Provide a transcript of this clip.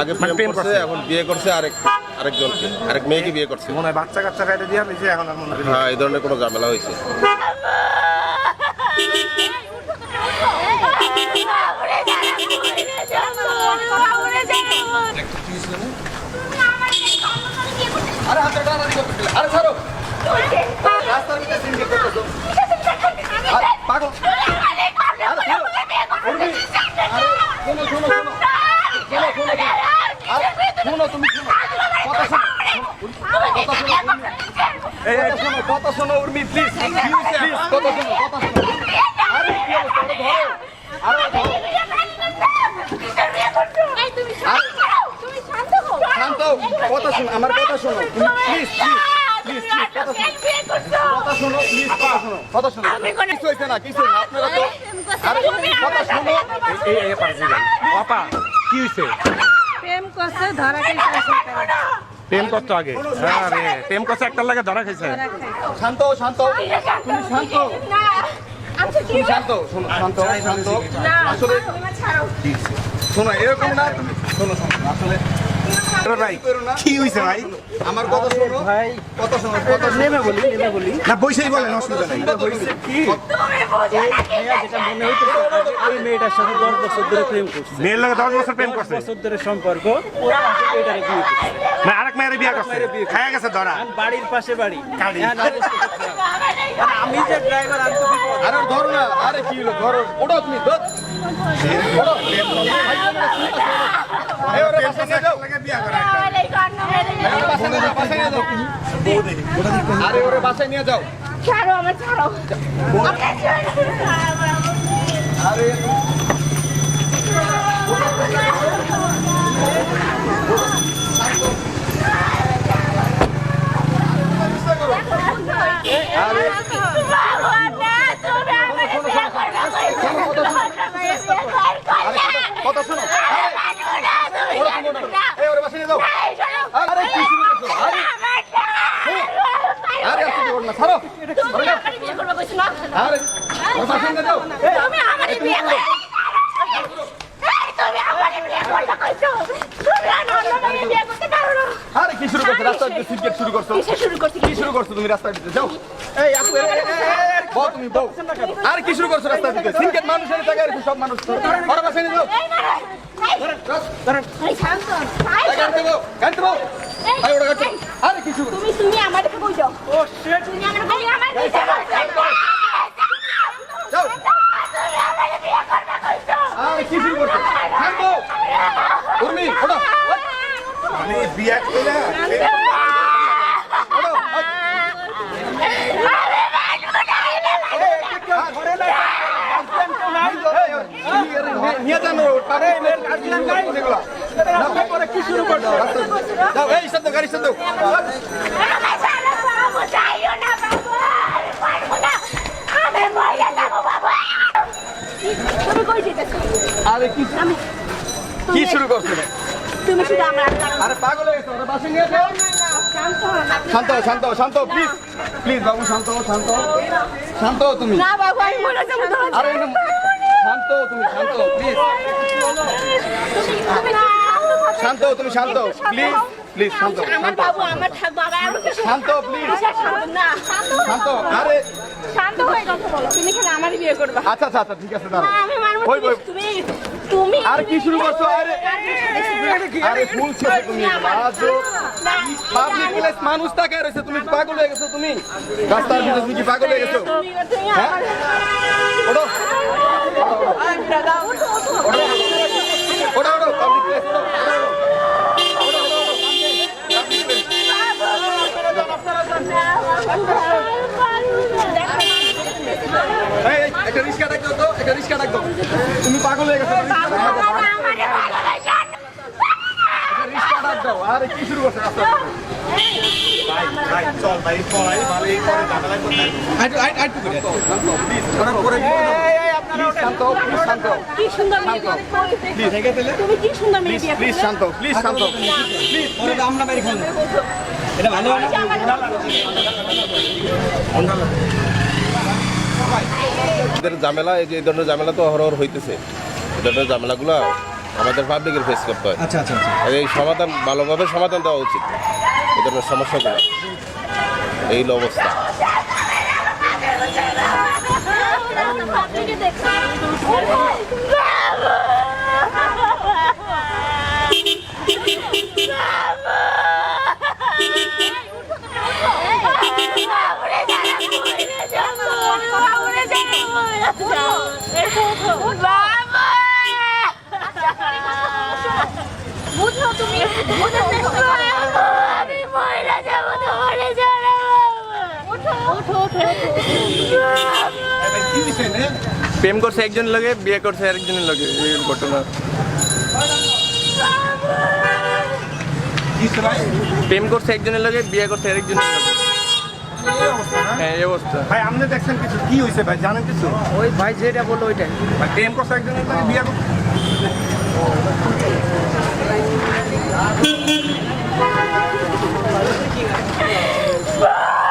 আগে মানে প্রেম করছে। এখন বিয়ে করছে আরেক আরেকজনকে। আরেক মেয়েকে বিয়ে করছে। মনে হয় বাচ্চা কাচ্চা ফেটে দিয়া হয়েছে এখন আর মনে হ্যাঁ এই ধরনের কোনো ঝামেলা হয়েছে আরে হাতে আরে ছাড়ো রাস্তার ভিতরে সিনকে করতেছো আরে পাগল শোনো শোনো শোনো শোনো শোনো আরে শোনো তুমি শোনো কথা শোনো কথা শোনো এই শোনো কথা শোনো উর্মি প্লিজ প্লিজ কথা শোনো কথা শোনো আরে কি অবস্থা ধরো আরে শান্ত কথা শোনো আমার কথা শোনো তুমি প্লিজ প্লিজ কথা শোনো প্লিজ কথা শোনো কথা শোনো কিছু হয়েছে না কিছু কথা শোনো এই এই কি হইছে প্রেম করছে ধরা খাইছে প্রেম করতো আগে হ্যাঁ রে প্রেম করছে একটার লাগে ধরা খাইছে শান্ত শান্ত। তুমি শান্ত। তুমি শান্ত শোনো শান্ত শান্ত। আসলে শোনো এরকম না তুমি শোনো শোনো আসলে এবার ভাই কি হইছে ভাই? আমার কথা শোনো। ভাই কথা শোনো কথা নেমে বলি নেমে বলি। না বইসেই বলেন অসুবিধা নাই। কি? যেটা মনে হইতেছে ওই মেয়েটার সাথে দশ বছর ধরে প্রেম করছে। মেয়ের লাগে দশ বছর প্রেম করছে? বছর ধরে সম্পর্ক এটারে বিয়ে করছে। না আরেক মেয়ের বিয়া করছে। খায়া গেছে ধরা। বাড়ির পাশে বাড়ি। গাড়ি। এখন অবস্থা তো খারাপ। আর আমি যে ড্রাইভার আমি তো আরে ধরো না। আরে কি হলো ধরো। ওটা তুমি ধর। আরে ওরে বাসায় নিয়ে যাও ছাড়ো আমার ছাড়ো আরে কথা শোনো নিয়ে যাও। আরে কি শুরু করছ? আরে আরে। আসতে দিও না ছাড়ো। আরে ওরে বাসায় নিয়ে যাও। তুমি আমারই বিয়ে করে তুমি আমারই বিয়ে করতে কইছো। তুমি আমার বিয়ে করতে পারো না। আরে কি শুরু করছ? রাস্তার দিকে সিনকেট শুরু করছ? কিসে শুরু করছি? কি শুরু করছ তুমি রাস্তার দিকে? যাও। এই আপু বউ তুমি বউ। আর কি শুরু করছ রাস্তার দিকে? সিনকেট মানুষের জায়গায় সব মানুষ। ওরা বাসায় নিয়ে যাও। এই মারো। আরে কি শুরু তুমি তুমি আমাদেরকে কই যাও ও শিট কই আরে উর্মি মানে বিয়া নিয়ে যান পারে কি শুরু করছ যাও এই সাথে গাড়ি যেতেছো আরে কি কি শুরু করছ তুমি শুধু আমার আরে পাগল হয়ে গেছো ওরা বাসে নিয়ে যাও শান্ত শান্ত শান্ত প্লিজ প্লিজ বাবু শান্ত শান্ত শান্ত তুমি না বাবু আমি মরে যাব আরে শান্ত তুমি শান্ত প্লিজ তুমি শান্ত তুমি শান্ত প্লিজ প্লিজ শান্ত আমার শান্ত বাবু আমার আমার শান্ত প্লিজ শান্ত না শান্ত আরে শান্ত হয়ে কথা বলো। তুমি খেলে আমারই বিয়ে করবা। আচ্ছা আচ্ছা আচ্ছা ঠিক আছে দাঁড়াও। আমি মানবো ওই, ওই। তুমি তুমি আর কি শুরু করছ? আরে আরে ফুল ছেড়ে তুমি। আজও পাবলিক প্লেস মানুষ তাকায় রয়েছে তুমি পাগল হয়ে গেছো তুমি? রাস্তার ভিতরে তুমি কি পাগল হয়ে গেছো? হ্যাঁ? ওঠো ওঠো ওঠো পাবলিক প্লেস এই এই, একটা রিক্সা রিক্সা ডাক তুমি পাগল হয়ে গেছো রিক্সা ডাক দাও আরে কি শুরু করছ? রাস্তার ভিতরে? চল ভাই পড়াই ভালোই করে। ঝামেলা করতে আইটু আইটু আইটু করে শান্ত প্লিজ ওরা করে দিও না প্লিজ শান্ত হও, প্লিজ শান্ত হও। কি সুন্দর মেয়ে বিয়ে করতে তুমি কি সুন্দর মেয়ে বিয়ে প্লিজ শান্ত হও, প্লিজ শান্ত হও। এটা ভালো এদের ঝামেলা এই যে এই ধরনের ঝামেলা তো অহরহ হইতেছে। এই ধরনের ঝামেলাগুলো আমাদের পাবলিকের ফেস করতে হয়। আচ্ছা আচ্ছা আচ্ছা। আর এই সমাধান ভালোভাবে সমাধান দেওয়া উচিত। এই ধরনের সমস্যাগুলো। এই হলো অবস্থা। বুঝো আমি মহিলা যাব তো মরে যাব ওঠো ওঠো ওঠো প্রেম করছে একজন লাগে বিয়ে করছে আরেকজনের লাগে এই ঘটনা। প্রেম করছে একজনের লাগে বিয়ে করছে আরেকজনের লাগে। হ্যাঁ এই অবস্থা। ভাই আপনি দেখছেন কিছু? কি হয়েছে ভাই? জানেন কিছু? ওই ভাই যেটা বলল ওইটাই। ভাই প্রেম করছে একজনের লাগে বিয়ে করছে। う わ